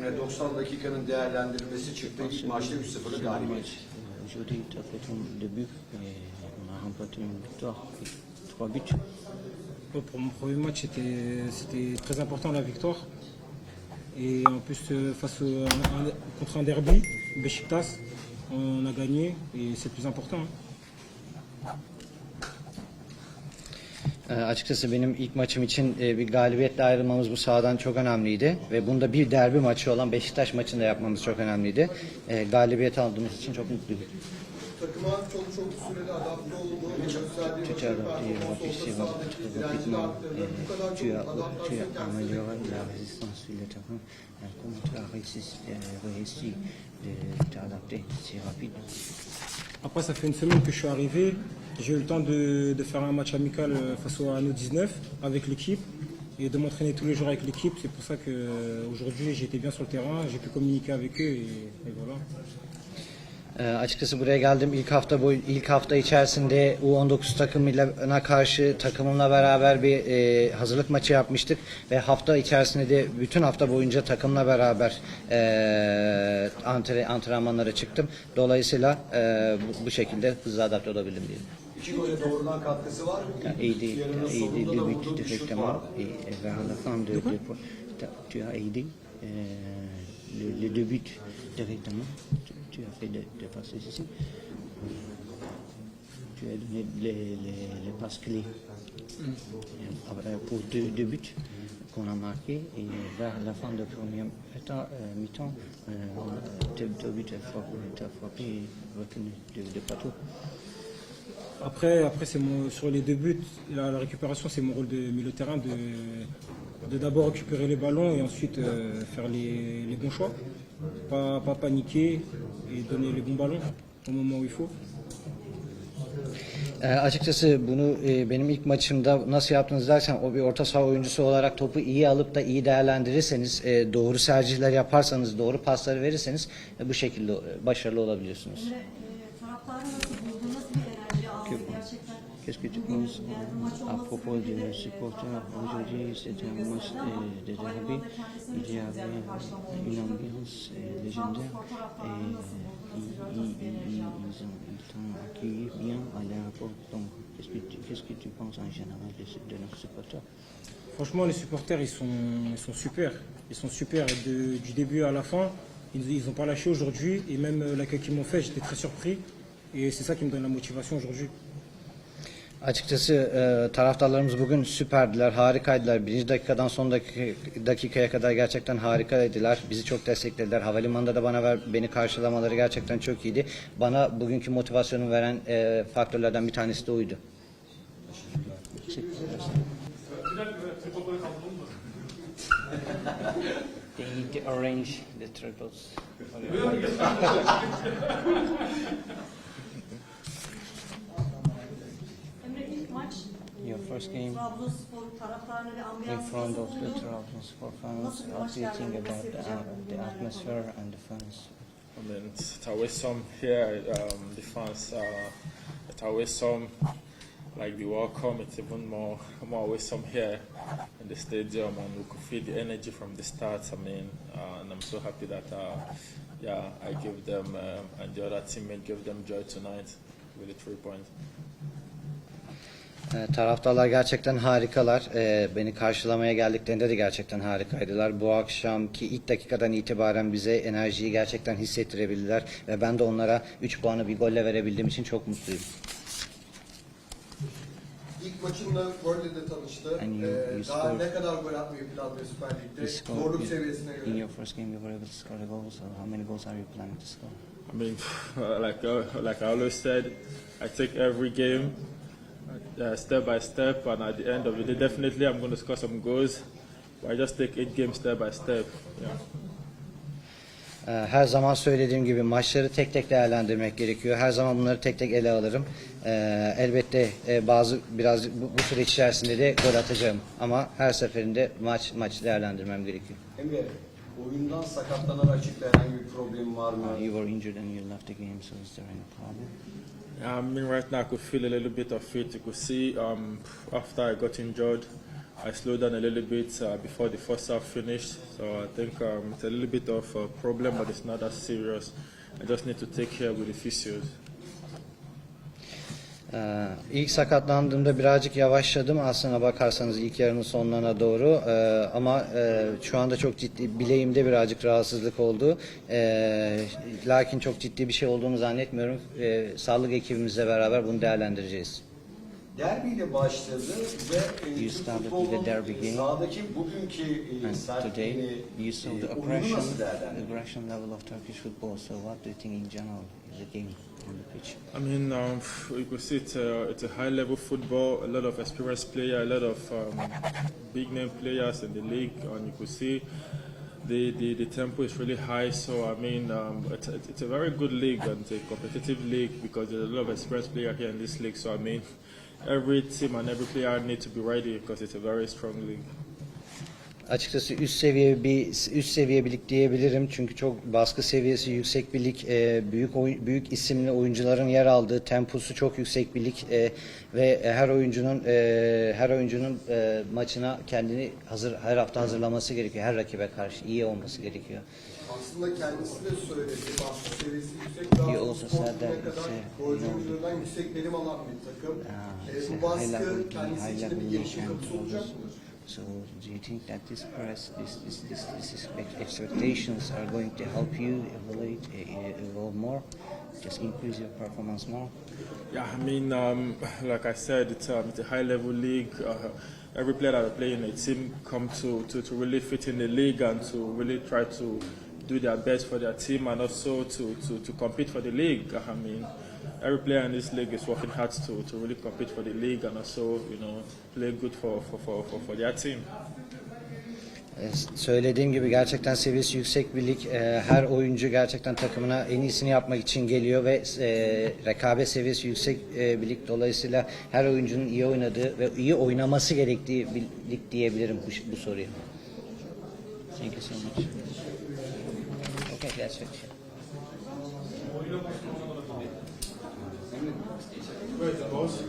Emre 90 dakikanın değerlendirilmesi çıktı. İlk maçta 3-0'lık galibiyet. Aujourd'hui, tu as fait ton début et on a remporté une victoire trois buts. Ouais, Pour mon premier match, c'était c'était très important la victoire. Et en plus, euh, face au, un- contre un derby, Beşiktaş, on a gagné et c'est le plus important. hein. Ee, açıkçası benim ilk maçım için e, bir galibiyetle ayrılmamız bu sahadan çok önemliydi. Ve bunda bir derbi maçı olan Beşiktaş maçını da yapmamız çok önemliydi. Ee, galibiyet aldığımız için çok mutluyum. Takıma çok çok sürede adapte olduğunu gösterdiği Tu t'es adapté rapidement, rapidement et tu as, amélioré la résistance sur le terrain. Euh, tu as réussi, euh, de t'adapter si rapide Après, ça fait une semaine que je suis arrivé. J'ai eu le temps de, de faire un match amical euh, face au ANO 19 avec l'équipe et de m'entraîner tous les jours avec l'équipe. C'est pour ça qu'aujourd'hui, j'étais bien sur le terrain, j'ai pu communiquer avec eux et, et voilà. Ee, açıkçası buraya geldim ilk hafta boy ilk hafta içerisinde U19 takımına karşı takımımla beraber bir e, hazırlık maçı yapmıştık ve hafta içerisinde de bütün hafta boyunca takımla beraber e, antre, antrenmanlara çıktım. Dolayısıyla e, bu, bu şekilde hızlı adapte olabildim diyelim. İki gole doğrudan katkısı var. Var. et vers la fin de, de t'as- tu as aidé euh, le- les deux buts directement. Tu, tu as fait des des passes ici. Tu as donné les, les, les passes clés euh, pour deux, deux buts qu'on a marqués et vers la fin de premier temps, euh, mi-temps, euh, on a- deux, buts frappé, t'as frappé et retenu de, de partout. Après, après c'est mon, sur les deux buts, la, la récupération, c'est mon rôle de milieu de terrain de, de d'abord récupérer les ballons et ensuite euh, faire les, les bons choix. Pas, pas paniquer et donner les bons ballons au moment où il faut. E, açıkçası bunu e, benim ilk maçımda nasıl yaptınız dersen o bir orta saha oyuncusu olarak topu iyi alıp da iyi değerlendirirseniz, e, doğru tercihler yaparsanız, doğru pasları verirseniz e, bu şekilde e, başarılı olabiliyorsunuz. Emre, e, Qu'est-ce que tu penses à propos des supporters Aujourd'hui, c'était un match euh, de derby. Il y avait une ambiance euh, légendaire et ils, ils, ont, accueilli bien à l'aéroport. Donc, qu'est-ce que, tu, qu'est-ce que tu penses en général de, de nos supporters? Franchement, les supporters, ils sont, super. Ils sont super de- du début à la fin. Ils n'ont pas lâché aujourd'hui. Et même euh, l'accueil qu'ils m'ont fait, j'étais très surpris. Et c'est ça qui me donne la motivation aujourd'hui. Açıkçası e, taraftarlarımız bugün süperdiler, harikaydılar. Birinci dakikadan son dakika, dakikaya kadar gerçekten harikaydılar. Bizi çok desteklediler. Havalimanında da bana ver, beni karşılamaları gerçekten çok iyiydi. Bana bugünkü motivasyonu veren e, faktörlerden bir tanesi de oydu. They need to arrange the triples. first game Trabzonspor taraftarları ve in front of the buldu? Trabzonspor fans. Nasıl What do you think about the, uh, the atmosphere and the fans? I mean, it's it's always some here, um, the fans, uh, it's always some, like the welcome, it's even more, more always some here in the stadium, and we could feel the energy from the start. I mean, uh, and I'm so happy that, uh, yeah, I give them, um, and the other teammate gave them joy tonight with the three points. Ee, taraftarlar gerçekten harikalar. Ee, beni karşılamaya geldiklerinde de gerçekten harikaydılar. Bu akşamki ilk dakikadan itibaren bize enerjiyi gerçekten hissettirebildiler. Ve ben de onlara 3 puanı bir golle verebildiğim için çok mutluyum. İlk maçında golle de tanıştı. And you- Ee, you daha scored- ne kadar gol atmayı planlıyor Süper Lig'de? You scored- Zorluk seviyesine In göre. your first game you were able to score a goal, so how many goals are you planning to score? I mean, like like I always said, I take every game uh, step by step, and at the end of the day, definitely I'm going to score some goals. But I just take eight games step by step. Yeah. Ee, Her zaman söylediğim gibi maçları tek tek değerlendirmek gerekiyor. Her zaman bunları tek tek ele alırım. Ee, elbette e, bazı biraz bu, bu süreç içerisinde de gol atacağım. Ama her seferinde maç maç değerlendirmem gerekiyor. Emre oyundan sakatlanarak çıktı herhangi bir problem var mı? Uh, you were injured and you left the game, so is there any problem? I mean, right now I could feel a little bit of it. You could see um, after I got injured, I slowed down a little bit uh, before the first half finished. So I think um, it's a little bit of a problem, but it's not that serious. I just need to take care with the physios. Ee, ilk sakatlandığımda birazcık yavaşladım aslına bakarsanız ilk yarının sonlarına doğru. Ee, ama e, şu anda çok ciddi bileğimde birazcık rahatsızlık oldu. Ee, lakin çok ciddi bir şey olduğunu zannetmiyorum. Ee, sağlık ekibimizle beraber bunu değerlendireceğiz. Derbiyle başladı ve e, You Türk started with the derby game. sahadaki bugünkü e, And today sertliğini, you saw e, the oyunu aggression, nasıl değerlendirdin? aggression level of Turkish football. So what do you think in general of the game on the pitch? I mean, um, you could see it's a, it's a high level football, a lot of experienced players, a lot of um, big name players in the league, and you could see the, the, the tempo is really high. So, I mean, um, it's, a- it's a very good league and it's a competitive league because there's a lot of experienced players here in this league. So, I mean, every team and every player need to be ready because it's a very strong league. Açıkçası üst seviye bir üst seviye bir lig diyebilirim çünkü çok baskı seviyesi yüksek bir lig, e, büyük oy- büyük isimli oyuncuların yer aldığı temposu çok yüksek bir lig e, ve her oyuncunun e, her oyuncunun e, maçına kendini hazır her hafta hazırlaması gerekiyor. Her rakibe karşı iyi olması gerekiyor. Aslında kendisi de söyledi. Baskı seviyesi yüksek. Daha that ne kadar uh, golcü oyuncularından yüksek verim alan bir takım. Uh, E, bu baskı kendisi için bir gelişim kapısı olacak all mı? So do you think that this press, this, this, this, this expectations are going to help you evolve, uh, evolve more, just increase your performance more? Yeah, I mean, um, like I said, it's, um, it's a high level league. Uh, every player that play in a team come to, to, to really fit in the league and to really try to do their best for their team and also to, to, to compete for the league. I mean, every player in this league is working hard to, to really compete for the league and also, you know, play good for, for, for, for, for their team. Söylediğim gibi gerçekten seviyesi yüksek bir lig. Ee, Her oyuncu gerçekten takımına en iyisini yapmak için geliyor ve e, rekabet seviyesi yüksek e, bir lig. Dolayısıyla her oyuncunun iyi oynadığı ve iyi oynaması gerektiği bir lig diyebilirim bu, bu soruya. Thank you so much. Okay, that's it. Wait, boss.